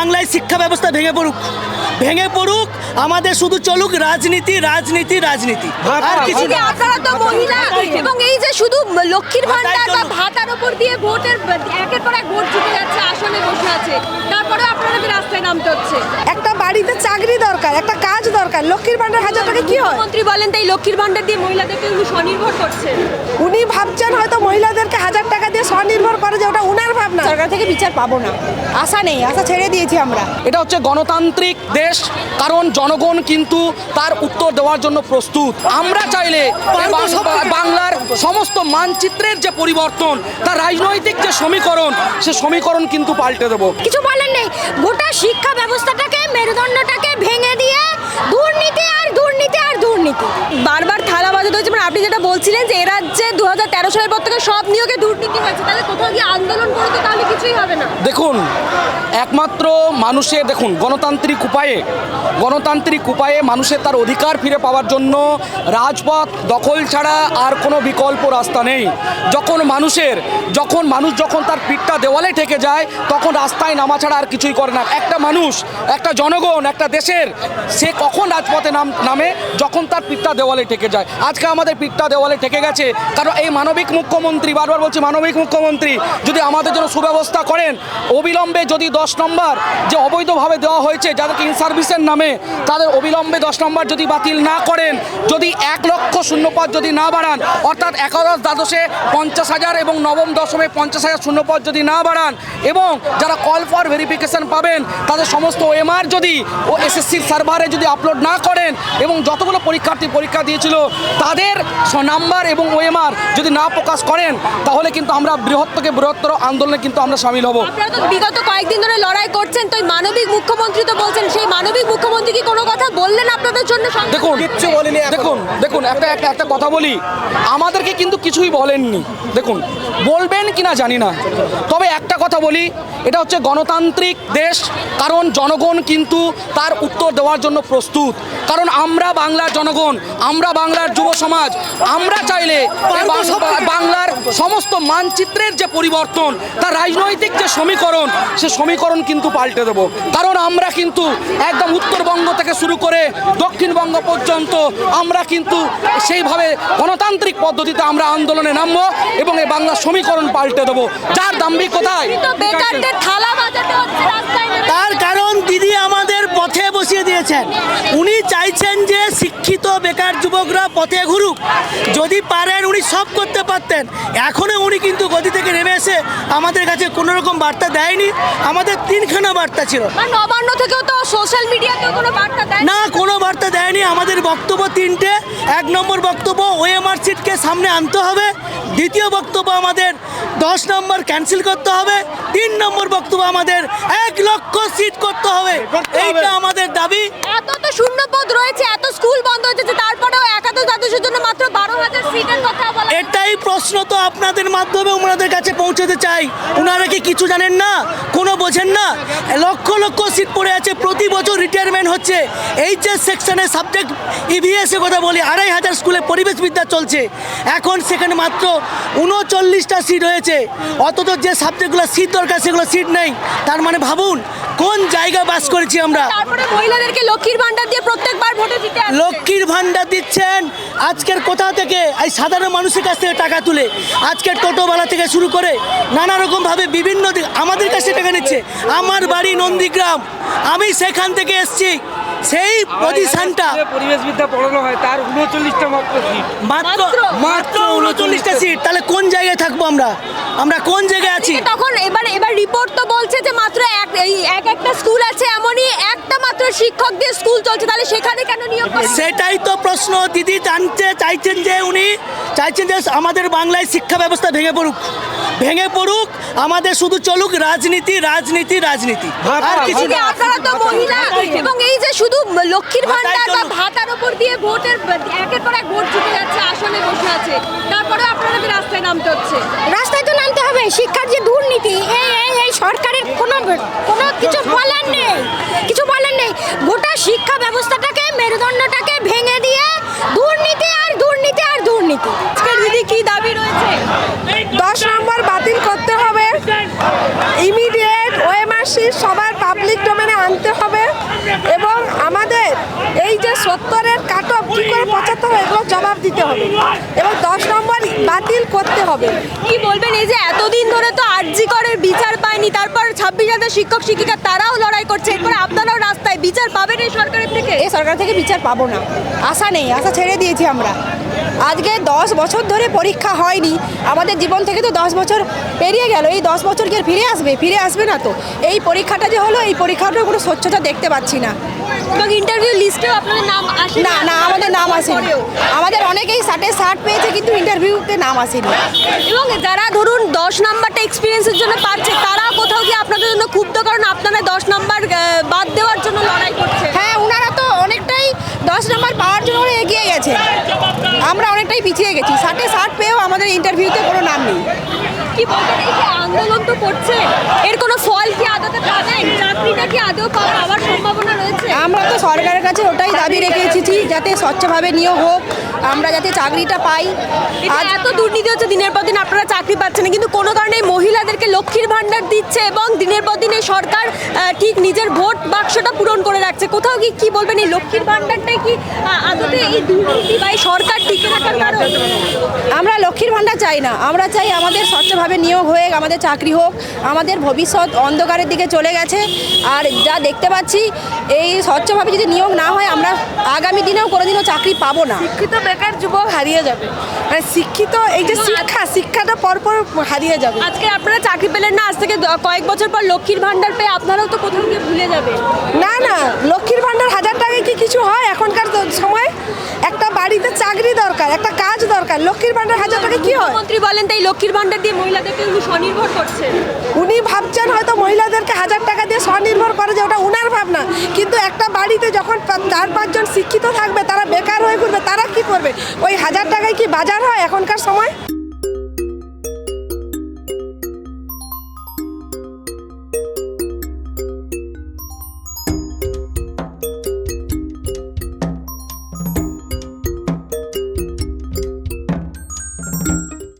বাংলায় শিক্ষা ব্যবস্থা ভেঙে পড়ুক। ভেঙে পড়ুক আমাদের শুধু চলুক রাজনীতি রাজনীতি রাজনীতি। আর কিছু না। আপনারা তো মহিলা এবং এই যে শুধু লক্ষ্মীর ভান্ডার বা। ভাতার উপর দিয়ে ভোটের একের পর এক ভোট জিতে যাচ্ছে আসনে বসে আছে। তারপরে আপনাদের রাস্তায় নামতে হচ্ছে। একটা বাড়িতে চাকরি দরকার একটা কাজ দরকার লক্ষ্মীর ভান্ডার হাজার টাকা কি হয়? মন্ত্রী বলেন তাই লক্ষ্মীর ভান্ডার দিয়ে মহিলাদেরকে উনি স্বনির্ভর করছেন। উনি ভাবছেন হয়তো মহিলাদেরকে হাজার টাকা দিয়ে স্বনির্ভর করে যে ওটা উনার ভাবনা। সরকার থেকে বিচার পাবো না। আশা নেই আশা ছেড়ে দিয়েছি আমরা। এটা হচ্ছে গণতান্ত্রিক দেশ। কারণ জনগণ কিন্তু তার উত্তর দেওয়ার জন্য প্রস্তুত। আমরা চাইলে বাংলার সমস্ত মানচিত্রের যে পরিবর্তন তার রাজনৈতিক যে সমীকরণ সে সমীকরণ কিন্তু পাল্টে দেবো। কিছু বলেন নেই। গোটা শিক্ষা ব্যবস্থাটাকে মেরুদণ্ডটাকে ভেঙে দিয়ে দুর্নীতি আর দুর্নীতি আর দুর্নীতি। বারবার থালা বাজাতে হচ্ছে মানে আপনি যেটা বলছিলেন যে এ রাজ্যে দু হাজার তেরো সালের পর থেকে সব নিয়োগে দুর্নীতি হয়েছে তাহলে কোথাও গিয়ে আন্দোলন করে তো তাহলে কিছুই হবে না। দেখুন একমাত্র মানুষের দেখুন, গণতান্ত্রিক উপায়ে গণতান্ত্রিক উপায়ে মানুষের তার অধিকার ফিরে পাওয়ার জন্য রাজপথ দখল ছাড়া আর কোনো বিকল্প রাস্তা নেই। যখন মানুষের, যখন মানুষ যখন তার পিঠটা দেওয়ালে ঠেকে যায়, তখন রাস্তায় নামা ছাড়া আর কিছুই করে না। একটা মানুষ, একটা জনগণ, একটা দেশের, সে কখন রাজপথে নাম, নামে? যখন তার পিঠটা দেওয়ালে ঠেকে যায়। আজকে আমাদের পিঠটা দেওয়ালে ঠেকে গেছে। কারণ এই মানবিক মুখ্যমন্ত্রী, বারবার বলছি মানবিক মুখ্যমন্ত্রী, যদি আমাদের জন্য সুব্যবস্থা করেন, অবিলম্বে যদি দশ নম্বর যে অবৈধভাবে দেওয়া হয়েছে যাদেরকে ইন সার্ভিসের নামে, তাদের অবিলম্বে দশ নম্বর যদি বাতিল না করেন, যদি এক লক্ষ শূন্যপদ যদি না বাড়ান, অর্থাৎ একাদশ দ্বাদশে পঞ্চাশ হাজার এবং নবম দশমে পঞ্চাশ হাজার শূন্যপদ যদি না বাড়ান এবং যারা কল ফর ভেরিফিকেশন পাবেন, তাদের সমস্ত ওএমআর যদি ও এসএসসির সার্ভারে যদি আপলোড না করেন এবং যতগুলো পরীক্ষার্থী পরীক্ষা দিয়েছিল, তাদের নাম্বার এবং ওএমআর যদি না প্রকাশ করেন, তাহলে কিন্তু আমরা বৃহত্তকে বৃহত্তর আন্দোলনে কিন্তু আমরা সামিল হব। বিগত কয়েকদিন ধরে লড়াই করছেন তো মানবিক মুখ্যমন্ত্রী তো বলছেন সেই মানবিক মুখ্যমন্ত্রী কি কোনো কথা বললেন আপনাদের জন্য? দেখুন দেখুন দেখুন একটা একটা একটা কথা বলি। আমাদেরকে কিন্তু কিছুই বলেননি। দেখুন বলবেন কিনা জানি না। তবে একটা কথা বলি এটা হচ্ছে গণতান্ত্রিক দেশ কারণ জনগণ কিন্তু তার উত্তর দেওয়ার জন্য প্রস্তুত। কারণ আমরা বাংলার জনগণ আমরা বাংলার যুব সমাজ আমরা চাইলে বাংলার সমস্ত মানচিত্রের যে পরিবর্তন তার রাজনৈতিক যে সমীকরণ সে সমীকরণ কিন্তু পাল্টে দেবো কারণ আমরা কিন্তু একদম উত্তরবঙ্গ থেকে শুরু করে দক্ষিণবঙ্গ পর্যন্ত আমরা কিন্তু সেইভাবে গণতান্ত্রিক পদ্ধতিতে আমরা আন্দোলনে নামবো এবং এই বাংলার সমীকরণ পাল্টে দেবো যার দাম্ভিক কোথায়। তার কারণ দিদি আমাদের বসিয়ে দিয়েছেন। উনি চাইছেন যে শিক্ষিত বেকার যুবকরা পথে ঘুরুক। যদি পারেন উনি সব করতে পারতেন। এখনও উনি কিন্তু গদি থেকে নেমে এসে আমাদের কাছে কোনো রকম বার্তা দেয়নি। আমাদের তিনখানা বার্তা ছিল। নবান্ন থেকেও তো সোশ্যাল মিডিয়াতেও কোনো বার্তা দেয় না কোনো বার্তা দেয়নি। আমাদের বক্তব্য তিনটে। এক নম্বর বক্তব্য ওএমআর সিটকে সামনে আনতে হবে। দ্বিতীয় বক্তব্য আমাদের দশ নম্বর ক্যান্সেল করতে হবে। তিন নম্বর বক্তব্য আমাদের এক লক্ষ সিট করতে হবে। এইটা আমাদের দাবি। এত তো শূন্য পদ রয়েছে এত স্কুল বন্ধ হচ্ছে তারপরেও একাদশ দ্বাদশের জন্য মাত্র বারো হাজার সিটের কথা বলা এটাই প্রশ্ন তো আপনাদের মাধ্যমে ওনাদের কাছে পৌঁছতে চাই। ওনারা কি কিছু জানেন না? কোনো বোঝেন না? লক্ষ লক্ষ সিট পড়ে আছে প্রতি বছর রিটায়ারমেন্ট হচ্ছে। এইচএস সেকশনের সাবজেক্ট ইভিএস এর কথা বলি আড়াই হাজার স্কুলে পরিবেশবিদ্যা চলছে। এখন সেখানে মাত্র উনচল্লিশটা সিট হয়েছে অথচ যে সাবজেক্টগুলো সিট দরকার সেগুলো সিট নেই। তার মানে ভাবুন কোন জায়গা বাস করেছি আমরা? তারপরে মহিলাদেরকে লক্ষ্মীর ভান্ডার দিয়ে প্রত্যেকবার ভোটে দিতে লক্ষ্মীর ভান্ডার দিচ্ছেন। আজকের কোথা থেকে? এই সাধারণ মানুষের কাছ থেকে টাকা তুলে আজকের টোটোওয়ালা থেকে শুরু করে নানা রকমভাবে বিভিন্ন দিক আমাদের কাছে টাকা নিচ্ছে। আমার বাড়ি নন্দীগ্রাম। আমি সেখান থেকে এসছি। সেই পজিশনটা পরিবেশবিদ্যা পড়ানো হয় তার উনচল্লিশটা মাত্র সিট মাত্র মাত্র? মাত্র উনচল্লিশটা সিট তাহলে কোন জায়গায় থাকব আমরা? আমরা কোন জায়গায় আছি? তখন এবার এবার রিপোর্ট তো বলছে যে মাত্র এক এই এক একটা স্কুল আছে এমনই একটা মাত্র শিক্ষক দিয়ে স্কুল চলছে তাহলে সেখানে কেন নিয়োগ করছে? সেটাই তো প্রশ্ন। দিদি জানতে চাইছেন যে উনি চাইছেন যে আমাদের বাংলায় শিক্ষা ব্যবস্থা ভেঙে পড়ুক। ভেঙে পড়ুক আমাদের শুধু চলুক রাজনীতি রাজনীতি রাজনীতি। আর কিছু না। আপনারা তো মহিলা এবং এই যে শুধু লক্ষ্মীর ভান্ডার বা। ভাতার উপর দিয়ে ভোটের একের পর এক ভোট জিতে যাচ্ছে আসনে বসে আছে। তারপরে আপনাদের রাস্তায় নামতে হচ্ছে। রাস্তায় তো নামতে হবে। শিক্ষার যে দুর্নীতি এই এই এই সরকারের কোনো কোনো কিছু বলার নেই। কিছু বলার নেই। গোটা শিক্ষা ব্যবস্থাটাকে মেরুদণ্ডটাকে ভেঙে দিয়ে দুর্নীতি আর দুর্নীতি আর দুর্নীতি। আজকে দিদি কি দাবি রয়েছে? দশ নম্বর বাতিল করতে হবে। ইমিডিয়েট ওএমআরসি সবার পাবলিক আনতে হবে এবং আমাদের এই যে সত্তরের কাট অফ কী করে পঁচাত্তর হয় এগুলো জবাব দিতে হবে। এবং দশ নম্বর বাতিল করতে হবে। কি বলবেন? এই যে এতদিন ধরে আরজি করের বিচার পায়নি তারপর ছাব্বিশ হাজার শিক্ষক শিক্ষিকা তারাও লড়াই করছে। এরপরে আপনারাও রাস্তায় বিচার পাবেন এই সরকারের থেকে? এই সরকার থেকে বিচার পাবো না। আশা নেই আশা ছেড়ে দিয়েছি আমরা। আজকে দশ বছর ধরে পরীক্ষা হয়নি আমাদের জীবন থেকে তো দশ বছর পেরিয়ে গেল এই দশ বছর কি আর ফিরে আসবে? ফিরে আসবে না তো। এই পরীক্ষাটা যে হলো এই পরীক্ষাটার কোনো স্বচ্ছতা দেখতে পাচ্ছি না। এবং ইন্টারভিউ লিস্টেও আপনাদের নাম আসে না? না নাম আসেনি। আমাদের অনেকেই ষাটে ষাট পেয়েছে কিন্তু ইন্টারভিউতে নাম আসেনি। এবং যারা ধরুন দশ নাম্বারটা এক্সপিরিয়েন্সের জন্য পাচ্ছে তারা কোথাও গিয়ে আপনাদের জন্য ক্ষুব্ধ কারণ আপনারা দশ নাম্বার বাদ দেওয়ার জন্য লড়াই করছে হ্যাঁ ওনারা তো অনেকটাই দশ নম্বর পাওয়ার জন্য এগিয়ে গেছে। আমরা অনেকটাই পিছিয়ে গেছি। ষাটে ষাট পেয়েও আমাদের ইন্টারভিউতে কোনো নাম নেই। কি যে আন্দোলন তো করছে? এর কোনো ফল কি আদতে পাবেন চাকরিটা কি আদৌ পাওয়ার সম্ভাবনা রয়েছে? আমরা তো সরকারের কাছে ওটাই দাবি রেখে এসেছি যাতে স্বচ্ছভাবে নিয়োগ হোক আমরা যাতে চাকরিটা পাই। আর এত দুর্নীতি হচ্ছে দিনের পর দিন আপনারা চাকরি পাচ্ছেন না। কিন্তু কোনো কারণে মহিলাদেরকে লক্ষ্মীর ভান্ডার দিচ্ছে এবং দিনের পর দিন এই সরকার ঠিক নিজের ভোট বাক্সটা পূরণ করে রাখছে। কোথাও কি কি বলবেন এই লক্ষ্মীর ভান্ডারটাই কি আদতে এই দুর্নীতি বা এই সরকার টিকে রাখার কারণ? আমরা লক্ষ্মীর ভাণ্ডার চাই না। আমরা চাই আমাদের স্বচ্ছভাবে নিয়োগ হয়ে আমাদের চাকরি হোক আমাদের ভবিষ্যৎ অন্ধকারের দিকে চলে গেছে। আর যা দেখতে পাচ্ছি এই স্বচ্ছভাবে যদি নিয়োগ না হয় আমরা আগামী দিনেও কোনোদিনও চাকরি পাবো না। শিক্ষিত বেকার যুবক হারিয়ে যাবে। মানে শিক্ষিত এই যে শিক্ষা শিক্ষাটা পরপর হারিয়ে যাবে। আজকে আপনারা চাকরি পেলেন না আজ থেকে কয়েক বছর পর লক্ষ্মীর ভান্ডার পেয়ে আপনারাও তো কোথাও গিয়ে ভুলে যাবে। না না লক্ষ্মীর ভাণ্ডার হাজার টাকায় কি কিছু হয় এখনকার তো- সময়? একটা বাড়িতে চাকরি দরকার একটা কাজ দরকার লক্ষ্মীর ভাণ্ডার হাজার টাকা কি হয়? মন্ত্রী বলেন তাই লক্ষ্মীর ভান্ডার দিয়ে মহিলাদেরকে স্বনির্ভর করছে। উনি ভাবছেন হয়তো মহিলাদেরকে হাজার টাকা দিয়ে স্বনির্ভর করে যে ওটা উনার না। কিন্তু একটা বাড়িতে যখন চার, পাঁচজন শিক্ষিত থাকবে, তারা বেকার হয়ে ঘুরবে, তারা কি করবে? ওই হাজার টাকায় কি বাজার হয় এখনকার সময়?